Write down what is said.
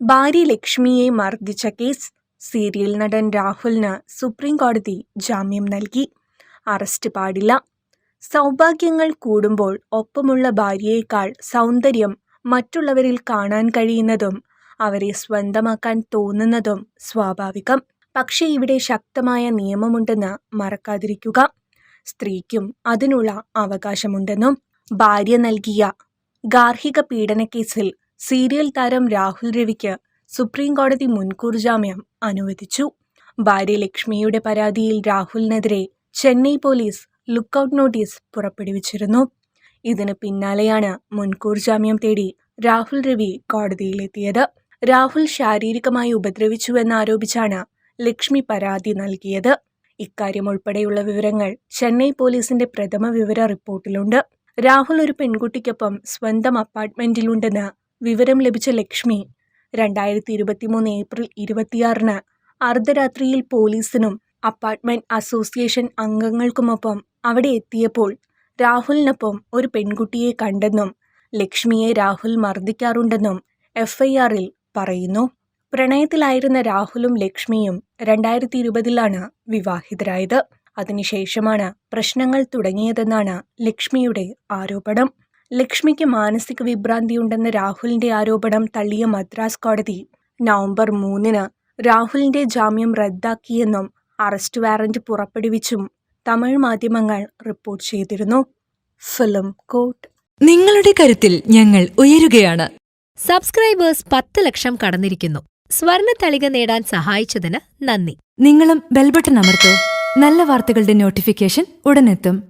ഭാര്യ ലക്ഷ്മിയെ മർദ്ദിച്ച കേസ് സീരിയൽ നടൻ രാഹുലിന് സുപ്രീം കോടതി ജാമ്യം നൽകി. അറസ്റ്റ് പാടില്ല. സൗഭാഗ്യങ്ങൾ കൂടുമ്പോൾ ഒപ്പമുള്ള ഭാര്യയേക്കാൾ സൗന്ദര്യം മറ്റുള്ളവരിൽ കാണാൻ കഴിയുന്നതും അവരെ സ്വന്തമാക്കാൻ തോന്നുന്നതും സ്വാഭാവികം. പക്ഷേ ഇവിടെ ശക്തമായ നിയമമുണ്ടെന്ന് മറക്കാതിരിക്കുക. സ്ത്രീക്കും അതിനുള്ള അവകാശമുണ്ടെന്നും ഭാര്യ നൽകിയ ഗാർഹിക പീഡനക്കേസിൽ സീരിയൽ താരം രാഹുൽ രവിക്ക് സുപ്രീം കോടതി മുൻകൂർ ജാമ്യം അനുവദിച്ചു. ഭാര്യ ലക്ഷ്മിയുടെ പരാതിയിൽ രാഹുലിനെതിരെ ചെന്നൈ പോലീസ് ലുക്കൌട്ട് നോട്ടീസ് പുറപ്പെടുവിച്ചിരുന്നു. ഇതിന് പിന്നാലെയാണ് മുൻകൂർ ജാമ്യം തേടി രാഹുൽ രവി കോടതിയിലെത്തിയത്. രാഹുൽ ശാരീരികമായി ഉപദ്രവിച്ചുവെന്നാരോപിച്ചാണ് ലക്ഷ്മി പരാതി നൽകിയത്. ഇക്കാര്യം ഉൾപ്പെടെയുള്ള വിവരങ്ങൾ ചെന്നൈ പോലീസിന്റെ പ്രഥമ വിവര റിപ്പോർട്ടിലുണ്ട്. രാഹുൽ ഒരു പെൺകുട്ടിക്കൊപ്പം സ്വന്തം അപ്പാർട്ട്മെന്റിലുണ്ടെന്ന് വിവരം ലഭിച്ച ലക്ഷ്മി രണ്ടായിരത്തി ഇരുപത്തിമൂന്ന് ഏപ്രിൽ ഇരുപത്തിയാറിന് അർദ്ധരാത്രിയിൽ പോലീസിനും അപ്പാർട്ട്മെന്റ് അസോസിയേഷൻ അംഗങ്ങൾക്കുമൊപ്പം അവിടെ എത്തിയപ്പോൾ രാഹുലിനൊപ്പം ഒരു പെൺകുട്ടിയെ കണ്ടെന്നും ലക്ഷ്മിയെ രാഹുൽ മർദ്ദിക്കാറുണ്ടെന്നും എഫ്ഐആറിൽ പറയുന്നു. പ്രണയത്തിലായിരുന്ന രാഹുലും ലക്ഷ്മിയും രണ്ടായിരത്തി ഇരുപതിലാണ് വിവാഹിതരായത്. അതിനുശേഷമാണ് പ്രശ്നങ്ങൾ തുടങ്ങിയതെന്നാണ് ലക്ഷ്മിയുടെ ആരോപണം. ലക്ഷ്മിക്ക് മാനസിക വിഭ്രാന്തിയുണ്ടെന്ന രാഹുലിന്റെ ആരോപണം തള്ളിയ മദ്രാസ് കോടതി നവംബർ മൂന്നിന് രാഹുലിന്റെ ജാമ്യം റദ്ദാക്കിയെന്നും അറസ്റ്റ് വാറന്റ് പുറപ്പെടുവിച്ചും തമിഴ് മാധ്യമങ്ങൾ റിപ്പോർട്ട് ചെയ്തിരുന്നു. ഫിലിം കോട്ട്. നിങ്ങളുടെ കരുത്തിൽ ഞങ്ങൾ ഉയരുകയാണ്. സബ്സ്ക്രൈബേഴ്സ് പത്ത് ലക്ഷം കടന്നിരിക്കുന്നു. സ്വർണ തളിക നേടാൻ സഹായിച്ചതിന് നന്ദി. നിങ്ങളും ബെൽബട്ടൺ അമർത്തോ. നല്ല വാർത്തകളുടെ നോട്ടിഫിക്കേഷൻ ഉടനെത്തും.